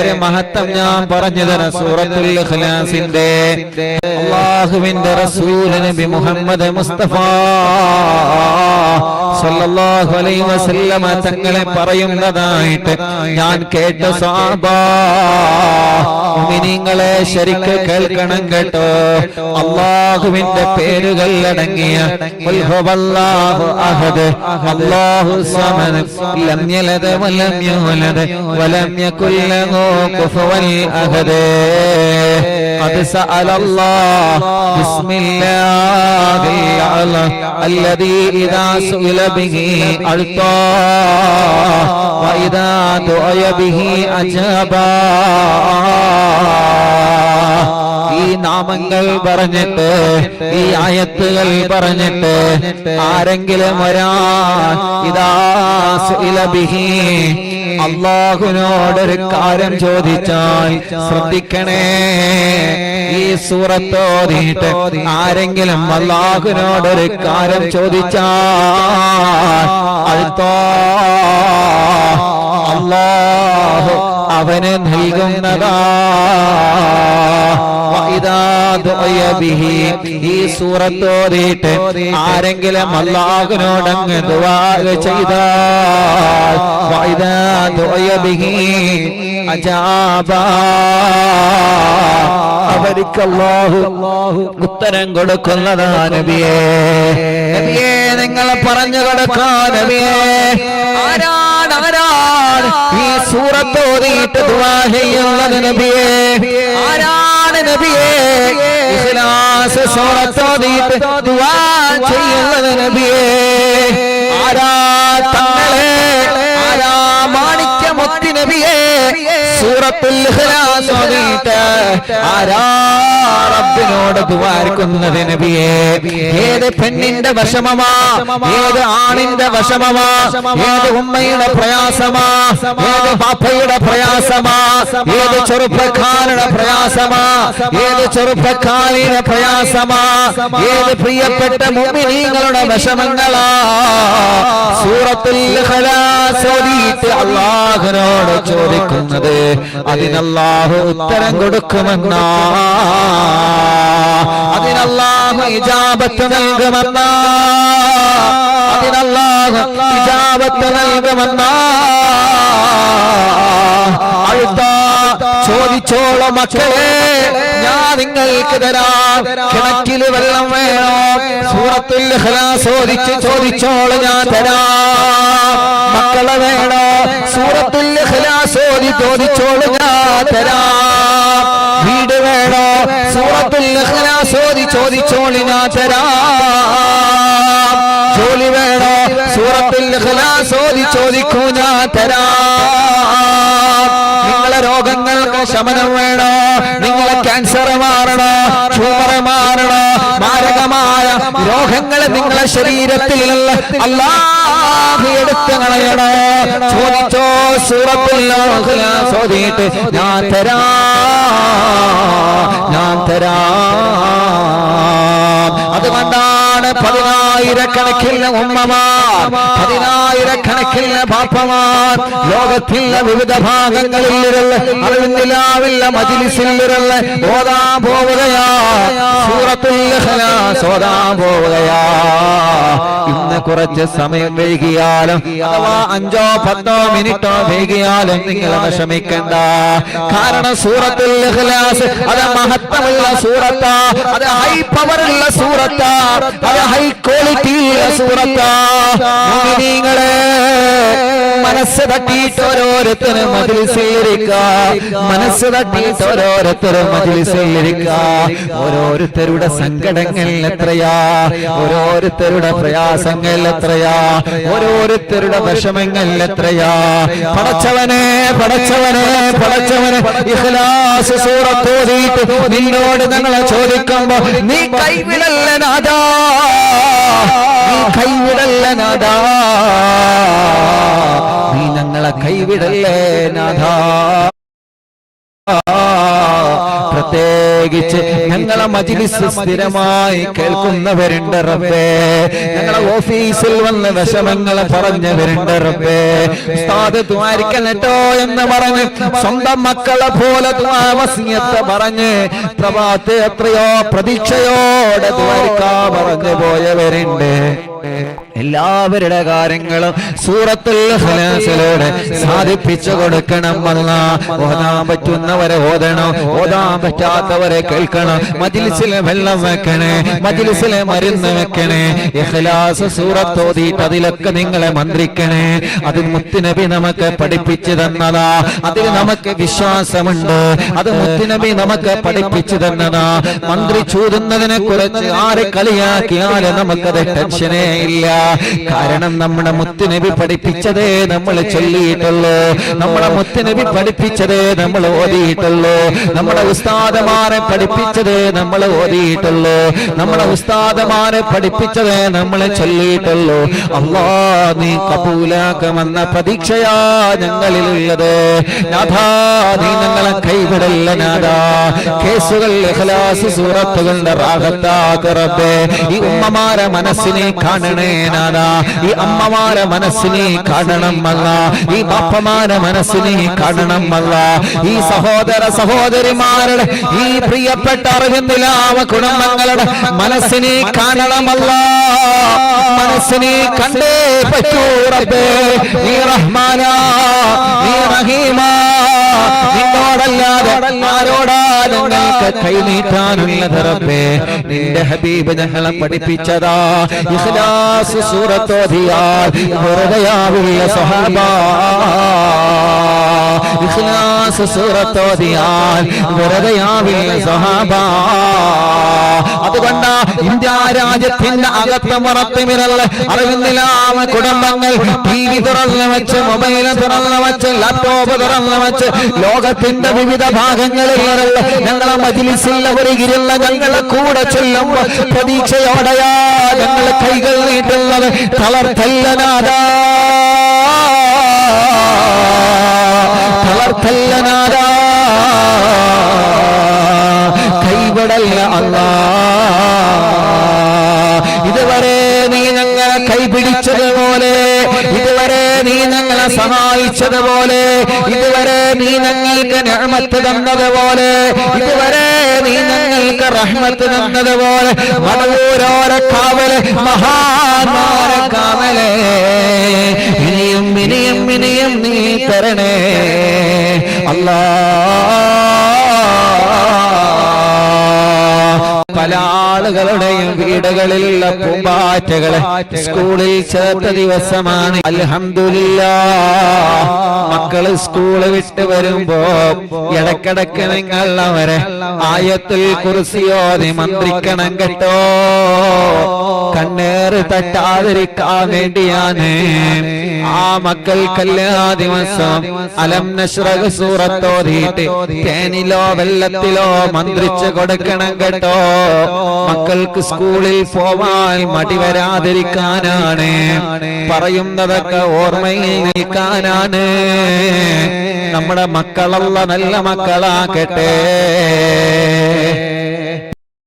ഒരു മഹത്വം ഞാൻ പറഞ്ഞു തരാം സൂറത്തുൽ ഇഖ്ലാസിന്റെ അല്ലാഹുവിന്റെ റസൂൽ നബി മുഹമ്മദ് മുസ്തഫ സല്ലല്ലാഹു അലൈഹി വസല്ലമ തങ്ങളെ പറയുന്നതായിട്ട് ഞാൻ കേട്ട സാബാ മുഅ്മിനീങ്ങളെ ശരിക്ക് കേൾക്കണം കേട്ടോ. അള്ളാഹുവിന്റെ പേരുകൾ അടങ്ങിയ അള്ളാഹു അഹദ്. സമദ് ലം യലദ് വലം യൂലദ്. വലം കുഫുവൻ അഹദ്. سأل الله بسم الله الأعلى الذي إذا سئل به أعطى وإذا دعي به أجابا ഈ നാമങ്ങൾ പറഞ്ഞിട്ട് ഈ ആയത്തുകൾ പറഞ്ഞിട്ട് ആരെങ്കിലും ഒരാൾ ഇതാ സുഇല ബിഹി അള്ളാഹുവിനോടൊരു കാര്യം ചോദിച്ചാൽ ശ്രദ്ധിക്കണേ. ഈ സൂറത്തോതിട്ട് ആരെങ്കിലും അള്ളാഹുനോടൊരു കാര്യം ചോദിച്ചാൽ അൽത്തോ അള്ളാഹു അവന് നൽകുന്നതാ. ഈ സൂറത്തോതിയിട്ട് ആരെങ്കിലും അള്ളാഹുവിനോടങ്ങ് ദുആ ചെയ്താൽ. അവർക്ക് അല്ലാഹു ഉത്തരം കൊടുക്കുന്നതാ നബിയേ നബിയേ നിങ്ങൾ പറഞ്ഞു കൊടുക്കാ നബിയേ ആരാണ് ആരാണ് ഈ സൂറത്തോതിയിട്ട് ദുവാ ചെയ്യുന്നത് നബിയേ. ആരാണ് നബിയേ? സൂറത്തോതിയിട്ട് ദുആ ചെയ്യുന്നത് ആരാ റബ്ബിനോട് ദുആർക്കുന്നത് നബിയെ. ഏത് പെണ്ണിന്റെ വിഷമമാ ഏത് ആണിന്റെ വിഷമമാ ഏത് ഉമ്മയുടെ പ്രയാസമാ? ഏത് പാപ്പയുടെ പ്രയാസമാ? ഏത് ചെറുപ്പക്കാരുടെ പ്രയാസമാ? ഏത് ചെറുപ്പക്കാരിയുടെ പ്രയാസമാ? ഏത് പ്രിയപ്പെട്ട മുഅ്മിനീങ്ങളുടെ വിഷമങ്ങളാ? സൂറത്തുൽ ഇഖ്ലാസ് ഓതിയിട്ട് അള്ളാഹുനോട് ചോദിക്കുന്നത് അതിനല്ലാഹു ഉത്തരം കൊടുക്കുമെന്നാ. അതിനല്ലാഹു ഇജാബത്ത് നൽകുമെന്നാ. അതിനല്ലാഹു ഇജാബത്ത് നൽകുമെന്നാ. ചോദിച്ചോളോ മക്കളെ ഞാൻ നിങ്ങൾക്ക് തരാം. കിണക്കിൽ വെള്ളം വേണോ? സൂറത്തിൽ ചോദിച്ച് ചോദിച്ചോളോ ഞാൻ തരാം. മക്കളെ വേണോ? സൂറത്തുൽ ഇഖ്ലാസ് ഓതി ചോദിച്ചോളൂ ഞാൻ തരാം. വീട് വേണോ? സൂറത്തുൽ ഇഖ്ലാസ് ഓതി ചോദിച്ചോളി ഞാൻ തരാം. ജോലി വേണോ? സൂറത്തുൽ ഇഖ്ലാസ് ഓതി ചോദിക്കൂ ഞാൻ തരാം. നിങ്ങളെ രോഗങ്ങൾക്ക് ശമനം വേണോ? രോഗങ്ങൾ നിങ്ങളെ ശരീരത്തിൽ എടുത്തു കളയണോ? ചോദിച്ചോ ചോദിയിട്ട് ഞാൻ തരാ ഞാൻ തരാ. അത് തരാം അതുകൊണ്ടാണ് പതിനായിരക്കണക്കിന് ഉമ്മമാർ. പതിനായിരക്കണക്കിന് പാപ്പമാർ ലോകത്തിലെ വിവിധ ഭാഗങ്ങളിൽ അറിവില്ലാവില്ല മജിലിസിലിരുള്ള ഓതാൻ പോവുകയാ. സൂറത്തുൽ ഇഖ്ലാസ് ഓതാൻ പോവുകയാ. ഇന്ന് കുറച്ച് സമയം വൈകിയാലും അഥവാ അഞ്ചോ പത്തോ മിനിറ്റോ വൈകിയാലും നിങ്ങൾ വിഷമിക്കണ്ട. കാരണം സൂറത്തുൽ ഇഖ്ലാസ് അത് മഹത്വമുള്ള സൂറത്താ. അത് ഹൈ പവറുള്ള സൂറത്താ. ഹൈ ക്വാളിറ്റി സൂറത്താ മുഅ്മിനീങ്ങളെ മനസ്സ് തട്ടിയിട്ട് ഓരോരുത്തരും മജിലിസിലിരിക്ക മനസ്സ് തട്ടിയിട്ട് ഓരോരുത്തരും മജിലിസിലിരിക്ക ഓരോരുത്തരുടെ സങ്കടങ്ങൾ എത്രയാ? ഓരോരുത്തരുടെ പ്രയാസങ്ങൾ എത്രയാ? ഓരോരുത്തരുടെ വിഷമങ്ങൾ എത്രയാ? പടച്ചവനെ പടച്ചവനെ പടച്ചവനെ ഇഖ്ലാസ് സൂറത്തോതിയിട്ട് നിന്നോട് ഞങ്ങളെ ചോദിക്കുമ്പോ നീ കൈവിടല്ല നാദാ കൈവിടല്ല നാദാ നീ ഞങ്ങളെ കൈവിടല്ലേ നാഥ? പ്രത്യേകിച്ച് ഞങ്ങളെ മജിലിസ് സ്ഥിരമായി കേൾക്കുന്നവരുണ്ട് റബ്ബേ. ഞങ്ങളെ ഓഫീസിൽ വന്ന് വിഷമങ്ങളെ പറഞ്ഞവരുണ്ട് റബ്ബേ. ഉസ്താദ് എന്ന് പറഞ്ഞ് സ്വന്തം മക്കളെ പോലെ ദ്വാവസ്യത്തെ പറഞ്ഞ് പ്രഭാത്ത് എത്രയോ പ്രതീക്ഷയോടെ ദ്വാരിക്കാ പറഞ്ഞു പോയവരുണ്ട്. എല്ലാവരുടെ കാര്യങ്ങളും സൂറത്തുൽ സാധിപ്പിച്ചു കൊടുക്കണം അല്ല. ഓതാൻ പറ്റുന്നവരെ ഓതണം. ഓതാൻ പറ്റാത്തവരെ കേൾക്കണം. മജിലിസിലെ വെള്ളം വെക്കണേ. മജിലിസിലെ മരുന്ന് വെക്കണേ. ഇഖ്ലാസ് സൂറത്ത് അതിലൊക്കെ നിങ്ങളെ മന്ത്രിക്കണേ. അത് മുത്തുനബി നമുക്ക് പഠിപ്പിച്ചു തന്നതാ. അതിൽ നമുക്ക് വിശ്വാസമുണ്ട്. അത് മുത്തുനബി നമുക്ക് പഠിപ്പിച്ചു തന്നതാ. മന്ത്രി ചൂതുന്നതിനെ കുറിച്ച് ആരെ കളിയാക്കിയാലും നമുക്കത് ടെൻഷനേ ഇല്ല. കാരണം നമ്മുടെ മുത്തുനബി പഠിപ്പിച്ചതേ നമ്മൾ ചൊല്ലിയിട്ടുള്ളൂ. നമ്മുടെ മുത്തുനബി പഠിപ്പിച്ചതേ നമ്മൾ ഓതിയിട്ടുള്ളൂ. നമ്മുടെ ഉസ്താദമാരെ പഠിപ്പിച്ചതേ നമ്മൾ ഓതിയിട്ടുള്ളൂ. നമ്മുടെ ഉസ്താദമാരെ പഠിപ്പിച്ചതേ നമ്മൾ ചൊല്ലിയിട്ടുള്ളൂ. അള്ളാ നീ കപൂലാക്കമെന്ന പ്രതീക്ഷയാ ഞങ്ങളിലുള്ളത്. നാഥാ നീ ഞങ്ങളെ കൈവിടല്ല നാഥാ. കേസുകൾ സൂറത്തുകളുടെ ഈ ഉമ്മമാരെ മനസ്സിനെ കാണണേ ഈ അമ്മമാരെ മനസ്സിനെ കാണണം അല്ല. ഈ ബാപ്പമാരെ മനസ്സിനെ കാണണം അല്ല. ഈ സഹോദര സഹോദരിമാരുടെ ഈ പ്രിയപ്പെട്ട അറിവിന്ദിലാവ കുടുംബങ്ങളുടെ മനസ്സിനെ കാണണമല്ല മനസ്സിനെ കണ്ടേ പറ്റൂ റബ്ബേ. നീ റഹ്മാന. നീ റഹീമ. നിന്നോടല്ലാതെ ആരോടാ ഞങ്ങൾക്ക് കൈനീട്ടാനുള്ളത് റബ്ബേ നിന്റെ ഹബീബ് ഞങ്ങളെ പഠിപ്പിച്ചതാ. ഇഖ്ലാസ് സൂറത്തോതിയാൽ വെറുതെയാവില്ല സഹാബ ഇഖ്ലാസ് സൂറത്തോതിയാൽ വെറുതെയാവില്ല സഹാബ. അതുകൊണ്ട് ഇന്ത്യ രാജ്യത്തിന്റെ അകത്ത് പുറത്തുമിരല്ല അറിയുന്നില്ലാമ കുടുംബങ്ങൾ. ടി വി തുറന്നു വെച്ച് മൊബൈൽ തുറന്നു വെച്ച് ലാപ്ടോപ്പ് തുറന്നു വെച്ച് ലോകത്തിന്റെ വിവിധ ഭാഗങ്ങളിൽ ഞങ്ങളെ മജിലിസിൽ ഒരുകിരുന്ന ഞങ്ങളെ കൂടെ ചെല്ലുമ്പോൾ പ്രതീക്ഷയോടെയാ ഞങ്ങൾ കൈകൾ നീട്ടുന്നത്. തളർത്തല്ലനാദാ തളർത്തല്ലനാദാ കൈവിടല്ല അല്ലാ ഇതുവരെ നീ ഞങ്ങളെ കൈപിടിച്ചതുപോലെ ഇതുവരെ നീ ഞങ്ങളെ സഹായിച്ചതുപോലെ ഇതുവരെ നീ ഞങ്ങൾക്ക് ഞമത്ത് തന്നതുപോലെ ഇതുവരെ നീ ഞങ്ങൾക്ക് റഹ്മത്ത് തന്നതുപോലെ മടവൂരോര കാവൽ മഹാന്മാര കാവലേ. ഇനിയും ഇനിയും ഇനിയും നീ തരണേ. അല്ലാ. പല ആളുകളുടെയും വീടുകളിലുള്ള പൂമ്പാറ്റകളെ സ്കൂളിൽ ചേർത്ത ദിവസമാണ്. അൽഹംദുലില്ല. മക്കൾ സ്കൂൾ വിട്ട് വരുമ്പോ ഇടക്കിടക്ക് നിങ്ങൾ അവരെ ആയത്തിൽ കുറിസിയോതി മന്ത്രിക്കണം കേട്ടോ. കണ്ണേറ് തട്ടാതിരിക്കാൻ വേണ്ടിയാണ്. ആ മക്കൾക്കെല്ലാ ദിവസം അലം നഷ്റഹ് സൂറത്തോതിയിട്ട് തേനിലോ വെള്ളത്തിലോ മന്ത്രിച്ചു കൊടുക്കണം കേട്ടോ. മക്കൾക്ക് സ്കൂളിൽ പോവാൻ മടി വരാതിരിക്കാനാണ്. പറയുന്നതൊക്കെ ഓർമ്മയിൽ നിൽക്കാനാണ്. നമ്മുടെ മക്കളല്ല നല്ല മക്കളാക്കട്ടെ